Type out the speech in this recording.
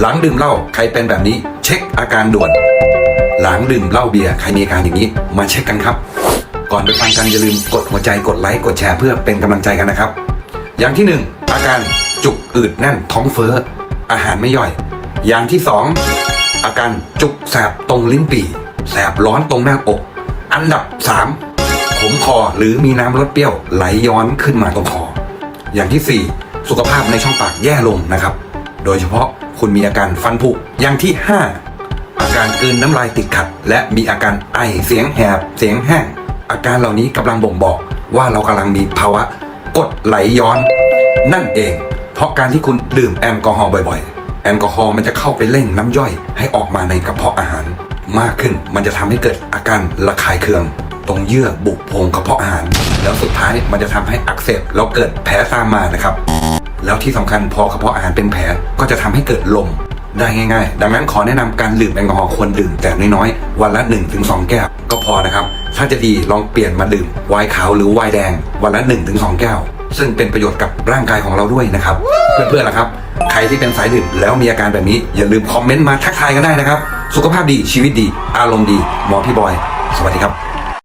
หลังดื่มเหล้าใครเป็นแบบนี้ เช็คอาการด่วน หลังดื่มเหล้าเบียร์ใครมีอาการอย่างนี้ มาเช็คกันครับ ก่อนไปฟังกันอย่าลืมกดหัวใจกดไลค์กดแชร์เพื่อเป็นกำลังใจกันนะครับ อย่างที่หนึ่งอาการจุกอืดแน่นท้องเฟ้ออาหารไม่ย่อย อย่างที่สองอาการจุกแสบตรงลิ้นปี่แสบร้อนตรงหน้าอก อันดับสามขมคอหรือมีน้ำรสเปรี้ยวไหลย้อนขึ้นมาตรงคอ อย่างที่สี่สุขภาพในช่องปากแย่ลงนะครับ โดยเฉพาะ คุณมีอาการฟันผุอย่างที่ห้าอาการกลืนน้ำลายติดขัด และมีอาการไอเสียงแหบ เสียงแห้ง อาการเหล่านี้กำลังบ่งบอกว่าเรากำลังมีภาวะกดไหลย้อน นั่นเอง เพราะการที่คุณดื่มแอลกอฮอล์บ่อยๆ แอลกอฮอล์มันจะเข้าไปเร่งน้ำย่อยให้ออกมาในกระเพาะอาหาร มากขึ้นมันจะทำให้เกิดอาการระคายเคือง ตรงเยื่อบุโพรงกระเพาะอาหาร แล้วสุดท้ายมันจะทำให้อักเสบแล้วเกิดแผลตามมานะครับ แล้วที่สำคัญพอกระเพาะอาหารเป็นแผลก็จะทำให้เกิดลมได้ง่ายๆ ดังนั้นขอแนะนำการดื่มแอลกอฮอล์ควรดื่มแต่น้อยๆ วันละ 1-2 แก้ว ก็พอนะครับ ถ้าจะดีลองเปลี่ยนมาดื่มไวน์ขาวหรือไวน์แดง วันละ 1-2 แก้ว ซึ่งเป็นประโยชน์กับร่างกายของเราด้วยนะครับ เพื่อนๆล่ะครับ ใครที่เป็นสายดื่มแล้วมีอาการแบบนี้อย่าลืมคอมเมนต์มาทักทายกันได้นะครับ สุขภาพดีชีวิตดี อารมณ์ดีหมอพี่บอย สวัสดีครับ